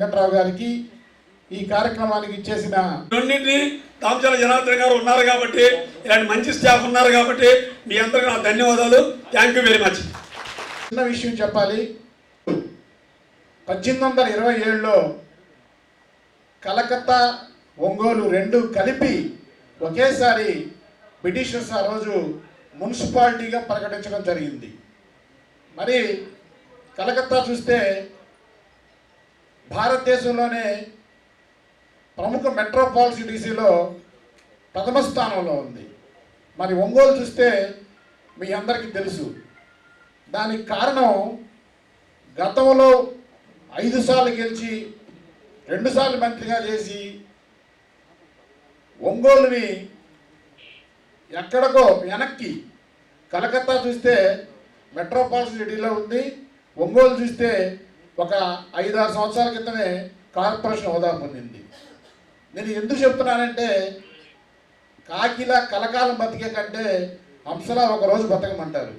వెంకట్రావు గారికి ఈ కార్యక్రమానికి ఇచ్చేసిన రెండింటిని దామచల జనార్దన్ గారు ఉన్నారు కాబట్టి ఇలాంటి మంచి స్టాఫ్ ఉన్నారు కాబట్టి మీ అందరికీ నా ధన్యవాదాలు. థ్యాంక్ యూ వెరీ మచ్ చిన్న విషయం చెప్పాలి. పద్దెనిమిది వందల ఇరవై ఏడులో కలకత్తా ఒంగోలు రెండు కలిపి ఒకేసారి బ్రిటిషర్స్ ఆ రోజు మున్సిపాలిటీగా ప్రకటించడం జరిగింది. మరి కలకత్తా చూస్తే భారతదేశంలోనే ప్రముఖ మెట్రోపాల్ సిటీస్లో ప్రథమ స్థానంలో ఉంది. మరి ఒంగోలు చూస్తే మీ అందరికీ తెలుసు. దానికి కారణం గతంలో ఐదు సార్లు గెలిచి రెండుసార్లు మంత్రిగా చేసి ఒంగోలుని ఎక్కడికో వెనక్కి కలకత్తా చూస్తే మెట్రోపాలిటన్ సిటీలో ఉంది ఒంగోలు చూస్తే ఒక ఐదారు సంవత్సరాల క్రితమే కార్పొరేషన్ హోదా పొందింది. నేను ఎందుకు చెప్తున్నానంటే కాకిలా కలకాలం బతికే కంటే హంసలా ఒక రోజు బతకమంటారు.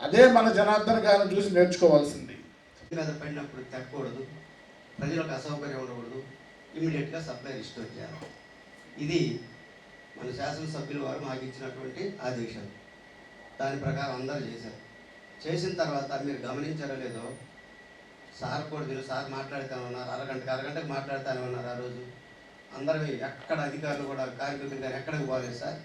అదే మన జనార్దన్ గారిని చూసి నేర్చుకోవాల్సింది. మీద పడినప్పుడు తగ్గకూడదు ప్రజలకు అసౌకర్యం ఉండకూడదు ఇమీడియట్గా సప్లై రిస్టోర్ చేయాలి ఇది మన శాసనసభ్యులు వారు మాకు ఇచ్చినటువంటి ఆదేశాలు. దాని ప్రకారం అందరూ చేశారు. చేసిన తర్వాత మీరు గమనించారో లేదో సార్ కూడా మీరు సార్ మాట్లాడుతామన్నారు అరగంటకి అరగంటకు మాట్లాడుతానన్నారు ఆ రోజు. అందరూ ఎక్కడ అధికారులు కూడా కార్మికులు కానీ ఎక్కడికి పోలేదు సార్.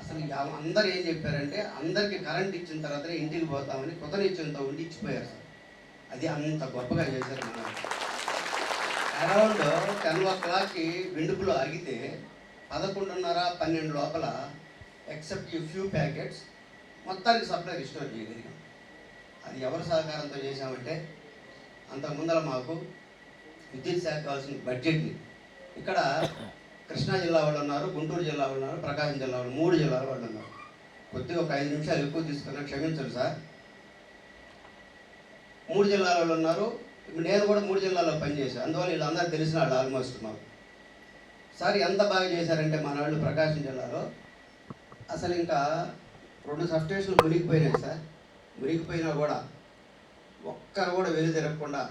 అసలు అందరు అందరూ ఏం చెప్పారంటే అందరికీ కరెంట్ ఇచ్చిన తర్వాతనే ఇంటికి పోతామని కొత్త ఉండి ఇచ్చిపోయారు సార్. అది అంత గొప్పగా చేశారు మన అరౌండ్ టెన్ ఓ క్లాక్కి విండుపులో ఆగితే పదకొండున్నర పన్నెండు లోపల ఎక్సెప్ట్ ఈ ఫ్యూ ప్యాకెట్స్ మొత్తానికి సప్లై రిస్టోర్ చేయగలిగాం. అది ఎవరి సహకారంతో చేశామంటే అంతకు ముందర మాకు విద్యుత్ శాఖ కావాల్సిన బడ్జెట్ని ఇక్కడ కృష్ణా జిల్లా వాళ్ళు ఉన్నారు గుంటూరు జిల్లా వాళ్ళు ఉన్నారు ప్రకాశం జిల్లా వాళ్ళు మూడు జిల్లాల వాళ్ళు ఉన్నారు. కొద్దిగా ఒక ఐదు నిమిషాలు ఎక్కువ తీసుకున్నా క్షమించండి సార్. మూడు జిల్లాల వాళ్ళు ఉన్నారు. ఇప్పుడు నేను కూడా మూడు జిల్లాల్లో పనిచేశాను. అందువల్ల వీళ్ళందరూ తెలిసిన వాళ్ళు ఆల్మోస్ట్ మాకు. సార్ ఎంత బాగా చేశారంటే మన వాళ్ళు ప్రకాశం జిల్లాలో అసలు ఇంకా రెండు సబ్స్టేషన్లు మునిగిపోయినాయి సార్. మునిగిపోయినా కూడా ఒక్కరు కూడా వెలు తిరగకుండా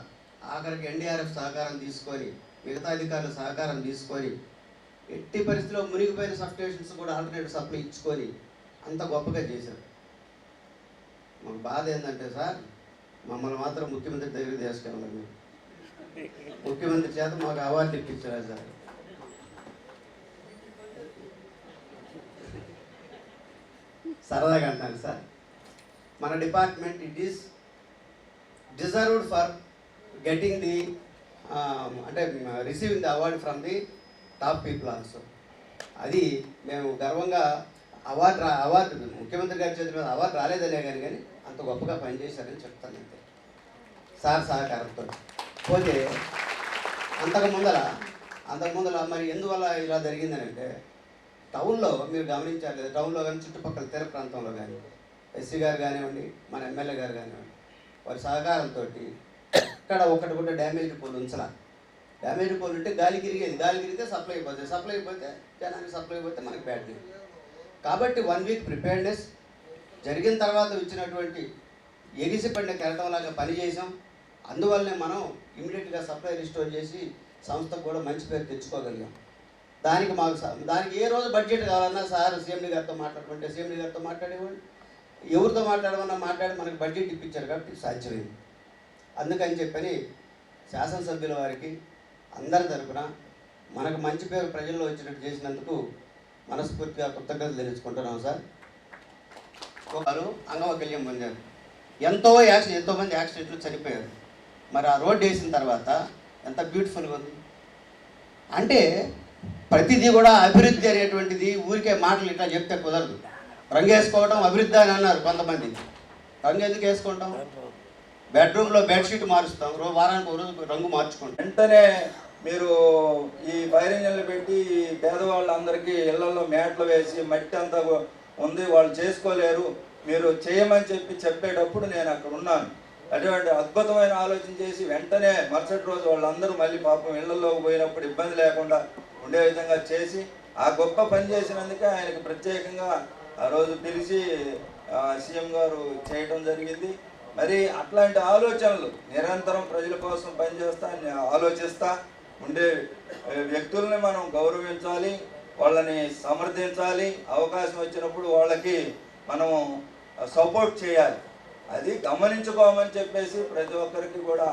ఆఖరికి ఎన్డీఆర్ఎఫ్ సహకారం తీసుకొని మిగతా అధికారుల సహకారం తీసుకొని ఎట్టి పరిస్థితిలో మునిగిపోయిన సబ్స్టేషన్స్ కూడా ఆల్టర్నేటివ్ సప్లై ఇచ్చుకొని అంత గొప్పగా చేశారు. మాకు బాధ ఏంటంటే సార్ మమ్మల్ని మాత్రం ముఖ్యమంత్రి దగ్గరికి తీసుకెళ్ళాలి మీరు. ముఖ్యమంత్రి చేత మాకు అవార్డు ఇప్పించారు సార్. సరదాగా అంటాను సార్. మన department it is deserved for getting the అంటే receiving the award from the top people also అది మేము గర్వంగా అవార్డు రా అవార్డు ముఖ్యమంత్రి గారి చేతి మీద అవార్డు రాలేదనే కానీ కానీ అంత గొప్పగా పనిచేశారని చెప్తాను అంతే. సార్ సహకారంతో. పోతే అంతకు ముందర అంతకు ముందర మరి ఎందువల్ల ఇలా జరిగిందనంటే టౌన్లో మీరు గమనించారు కదా టౌన్లో కానీ చుట్టుపక్కల తీర ప్రాంతంలో కానీ ఎస్సీ గారు కానివ్వండి మన ఎమ్మెల్యే గారు కానివ్వండి వారి సహకారంతో ఇక్కడ ఒకటి కూడా డ్యామేజ్ పోలు ఉంచాలి. డ్యామేజ్ పోలు ఉంటే గాలి గిరిగేది. గాలి గిరిగితే సప్లై అయిపోతుంది సప్లై అయిపోతే జనానికి సప్లై అయిపోతే మనకి బ్యాడ్ న్యూస్ కాబట్టి వన్ వీక్ ప్రిపేర్నెస్ జరిగిన తర్వాత ఇచ్చినటువంటి ఎగిసిపడిన కెరటం లాగా పనిచేసాం అందువల్లనే మనం ఇమీడియట్గా సప్లై రిస్టోర్ చేసి సంస్థకు కూడా మంచి పేరు తెచ్చుకోగలిగాం. దానికి మాకు దానికి ఏ రోజు బడ్జెట్ కావాలన్నా సార్ సీఎండి గారితో మాట్లాడుకుంటే సీఎండి గారితో మాట్లాడేవాళ్ళు ఎవరితో మాట్లాడమన్నా మాట్లాడి మనకి బడ్జెట్ ఇప్పించారు కాబట్టి సాధ్యమైంది. అందుకని చెప్పని శాసనసభ్యుల వారికి అందరి తరఫున మనకు మంచి పేరు ప్రజల్లో వచ్చినట్టు చేసినందుకు మనస్ఫూర్తిగా కృతజ్ఞతలు తెలుసుకుంటున్నాం సార్. ఒకరు అంగవైకల్యం పొందారు. ఎంతో యాక్సిడెంట్ ఎంతోమంది యాక్సిడెంట్లు చనిపోయారు. మరి ఆ రోడ్డు వేసిన తర్వాత ఎంత బ్యూటిఫుల్గా ఉంది. అంటే ప్రతిదీ కూడా అభివృద్ధి అనేటువంటిది ఊరికే మాటలు ఇట్లా చెప్తే కుదరదు. రంగు వేసుకోవడం అభివృద్ధి అని అన్నారు కొంతమంది. రంగు ఎందుకు వేసుకుంటాం బెడ్రూమ్లో బెడ్షీట్ మారుస్తాం. రోజు వారానికి ఒక రోజు రంగు మార్చుకుంటాం. వెంటనే మీరు ఈ ఫైర్ ఇంజన్లు పెట్టి పేదవాళ్ళందరికీ ఇళ్ళలో మ్యాట్లు వేసి మట్టి అంతా ఉంది వాళ్ళు చేసుకోలేరు మీరు చేయమని చెప్పి చెప్పేటప్పుడు నేను అక్కడ ఉన్నాను. అటువంటి అద్భుతమైన ఆలోచన చేసి వెంటనే మరుసటి రోజు వాళ్ళందరూ మళ్ళీ పాపం ఇళ్ళలోకి పోయినప్పుడు ఇబ్బంది లేకుండా ఉండే విధంగా చేసి ఆ గొప్ప పని చేసినందుకే ఆయనకు ప్రత్యేకంగా ఆ రోజు పిలిచి సీఎం గారు చేయడం జరిగింది. మరి అట్లాంటి ఆలోచనలు నిరంతరం ప్రజల కోసం పనిచేస్తా ఆలోచిస్తా ఉండే వ్యక్తుల్ని మనం గౌరవించాలి వాళ్ళని సమర్థించాలి అవకాశం వచ్చినప్పుడు వాళ్ళకి మనం సపోర్ట్ చేయాలి. అది గమనించుకోమని చెప్పేసి ప్రతి ఒక్కరికి కూడా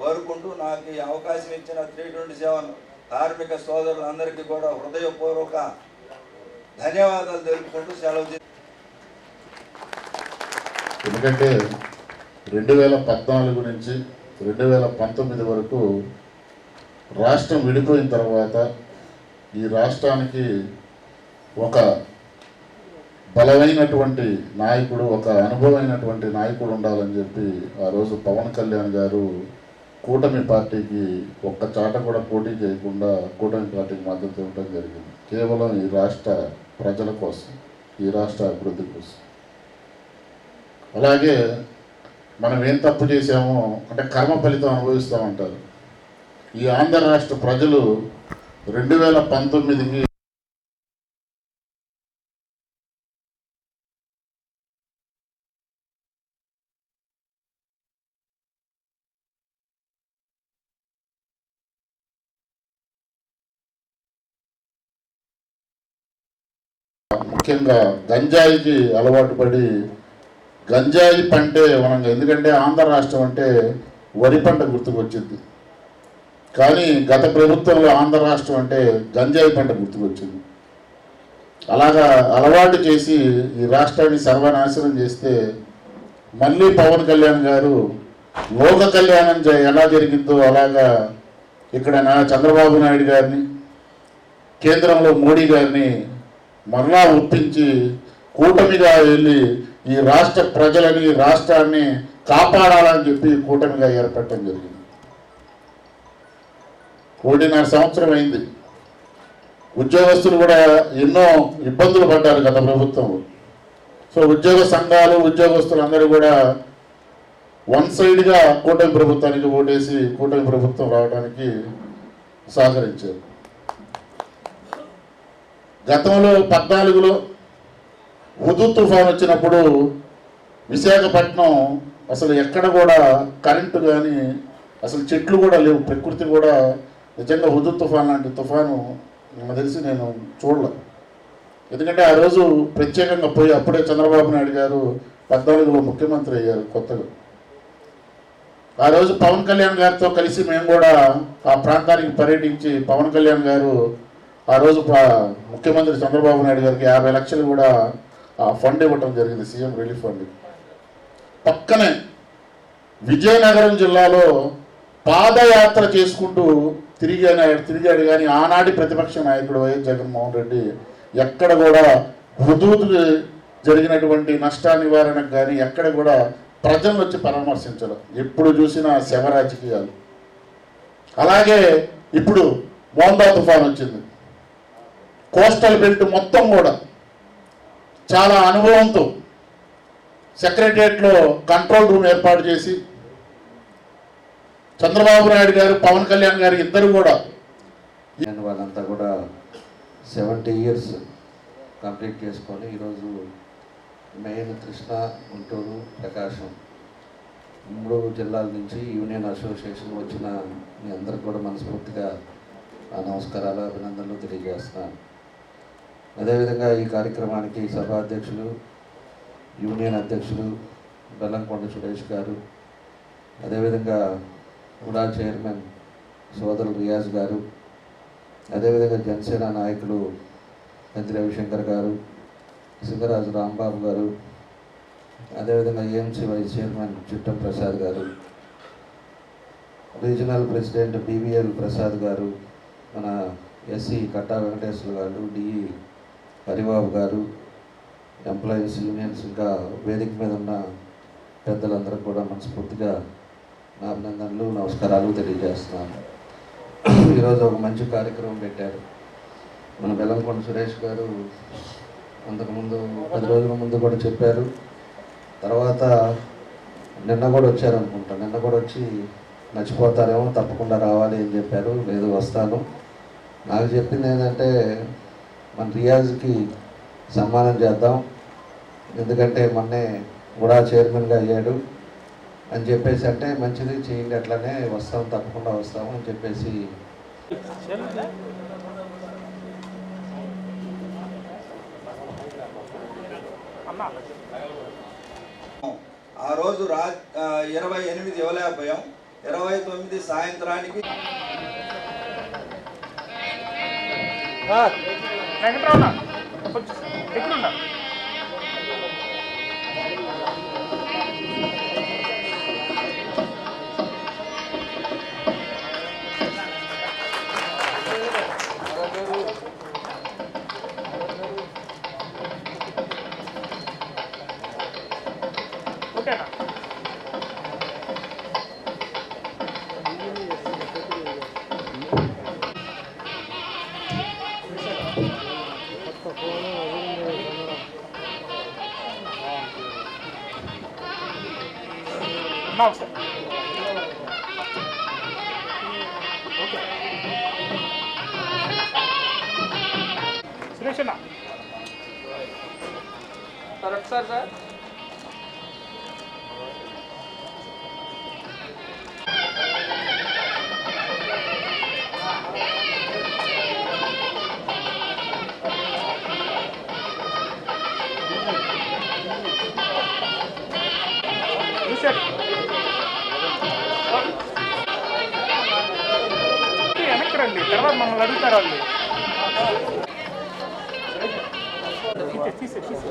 కోరుకుంటూ నాకు ఈ అవకాశం ఇచ్చిన త్రీ ట్వంటీ సెవెన్ కార్మిక సోదరులందరికీ కూడా హృదయపూర్వక ధన్యవాదాలు తెలుపుకుంటూ సెలవు ఎందుకంటే రెండు వేల పద్నాలుగు నుంచి రెండు వేల పంతొమ్మిది వరకు రాష్ట్రం విడిపోయిన తర్వాత ఈ రాష్ట్రానికి ఒక బలమైనటువంటి నాయకుడు ఒక అనుభవమైనటువంటి నాయకుడు ఉండాలని చెప్పి ఆ రోజు పవన్ కళ్యాణ్ గారు కూటమి పార్టీకి ఒక్క చాట కూడా పోటీ చేయకుండా కూటమి పార్టీకి మద్దతు ఇవ్వడం జరిగింది. కేవలం ఈ రాష్ట్ర ప్రజల కోసం ఈ రాష్ట్ర అభివృద్ధి కోసం. అలాగే మనం ఏం తప్పు చేశామో అంటే కర్మ ఫలితం అనుభవిస్తామంటారు ఈ ఆంధ్ర రాష్ట్ర ప్రజలు రెండు వేల పంతొమ్మిదికి ముఖ్యంగా గంజాయికి అలవాటు పడి గంజాయి పంటే మనం ఎందుకంటే ఆంధ్ర రాష్ట్రం అంటే వరి పంట గుర్తుకొచ్చింది. కానీ గత ప్రభుత్వంలో ఆంధ్ర రాష్ట్రం అంటే గంజాయి పంట గుర్తుకొచ్చింది. అలాగా అలవాటు చేసి ఈ రాష్ట్రాన్ని సర్వనాశనం చేస్తే మళ్ళీ పవన్ కళ్యాణ్ గారు లోక కళ్యాణం ఎలా జరిగిందో అలాగా ఇక్కడ నా చంద్రబాబు నాయుడు గారిని కేంద్రంలో మోడీ గారిని మరలా ఒప్పించి కూటమిగా వెళ్ళి ఈ రాష్ట్ర ప్రజలని రాష్ట్రాన్ని కాపాడాలని చెప్పి కూటమిగా ఏర్పడటం జరిగింది. కోటిన్నర సంవత్సరం అయింది. ఉద్యోగస్తులు కూడా ఎన్నో ఇబ్బందులు పడ్డారు గత ప్రభుత్వం సో ఉద్యోగ సంఘాలు ఉద్యోగస్తులు అందరూ కూడా వన్ సైడ్గా కూటమి ప్రభుత్వానికి ఓటేసి కూటమి ప్రభుత్వం రావడానికి సహకరించారు. గతంలో పద్నాలుగులో హుదూ తుఫాన్ వచ్చినప్పుడు విశాఖపట్నం అసలు ఎక్కడ కూడా కరెంటు కానీ అసలు చెట్లు కూడా లేవు ప్రకృతి కూడా నిజంగా హుదూ తుఫాన్ లాంటి తుఫాను నాకు తెలిసి నేను చూడలే. ఎందుకంటే ఆ రోజు ప్రత్యేకంగా పోయి అప్పుడే చంద్రబాబు నాయుడు గారు పద్నాలుగులో ముఖ్యమంత్రి అయ్యారు కొత్తగా. ఆ రోజు పవన్ కళ్యాణ్ గారితో కలిసి మేము కూడా ఆ ప్రాంతానికి పర్యటించి పవన్ కళ్యాణ్ గారు ఆ రోజు ముఖ్యమంత్రి చంద్రబాబు నాయుడు గారికి యాభై లక్షలు కూడా ఆ ఫండ్ ఇవ్వటం జరిగింది సీఎం రిలీఫ్ ఫండ్. పక్కనే విజయనగరం జిల్లాలో పాదయాత్ర చేసుకుంటూ తిరిగాను తిరిగాడు కానీ ఆనాటి ప్రతిపక్ష నాయకుడు వైఎస్ జగన్మోహన్ రెడ్డి ఎక్కడ కూడా హుదూదు జరిగినటువంటి నష్ట నివారణకు కానీ ఎక్కడ కూడా ప్రజలను వచ్చి పరామర్శించడం ఎప్పుడు చూసినా శవ రాజకీయాలు అలాగే ఇప్పుడు మోందా తుఫాన్ వచ్చింది. కోస్టల్ బెల్ట్ మొత్తం కూడా చాలా అనుభవంతో సెక్రటరియట్లో కంట్రోల్ రూమ్ ఏర్పాటు చేసి చంద్రబాబు నాయుడు గారు పవన్ కళ్యాణ్ గారు ఇద్దరు కూడా వాళ్ళంతా కూడా సెవెంటీ ఇయర్స్ కంప్లీట్ చేసుకొని ఈరోజు మెయిన్ కృష్ణ గుంటూరు ప్రకాశం మూడు జిల్లాల నుంచి యూనియన్ అసోసియేషన్ వచ్చిన మీ అందరికి కూడా మనస్ఫూర్తిగా నమస్కారాలు అభినందనలు తెలియజేస్తున్నాను. అదేవిధంగా ఈ కార్యక్రమానికి సభ అధ్యక్షులు యూనియన్ అధ్యక్షులు బెల్లంకొండ సురేష్ గారు అదేవిధంగా కూడా చైర్మన్ సోదరులు రియాజ్ గారు అదేవిధంగా జనసేన నాయకులు మంత్రి రవిశంకర్ గారు సింగరాజు రాంబాబు గారు అదేవిధంగా AMC vice chairman Chittam Prasad garu regional president BVL Prasad గారు మన ఎస్సీ కట్టా వెంకటేశ్వర గారు డిఈ హరిబాబు గారు ఎంప్లాయీస్ యూనియన్స్ ఇంకా వేదిక మీద ఉన్న పెద్దలందరూ కూడా మనస్ఫూర్తిగా నా అభినందనలు నమస్కారాలు తెలియజేస్తున్నాను. ఈరోజు ఒక మంచి కార్యక్రమం పెట్టారు. మన బెల్లంకొండ సురేష్ గారు అంతకుముందు పది రోజుల ముందు కూడా చెప్పారు. తర్వాత నిన్న కూడా వచ్చారు అనుకుంటా. నిన్న కూడా వచ్చి నచ్చిపోతారేమో తప్పకుండా రావాలి అని చెప్పారు. లేదు వస్తాను. నాకు చెప్పింది ఏంటంటే మన రియాజ్కి సన్మానం చేద్దాం. ఎందుకంటే మొన్నే కూడా చైర్మన్గా అయ్యాడు. అని చెప్పేసి అంటే మంచిది చేయండి అట్లానే వస్తాం తప్పకుండా వస్తాము అని చెప్పేసి. ఆ రోజు రా ఇరవై ఎనిమిది ఇవ్వలేకపోయాం ఇరవై తొమ్మిది సాయంత్రానికి వెంకటరమణ కొంచెం అన్నా ఒకసారి ఓకే సురేష్ తర్వాత మమ్మల్ని అడుగుతారు వాళ్ళు తీసే తీసే తీసే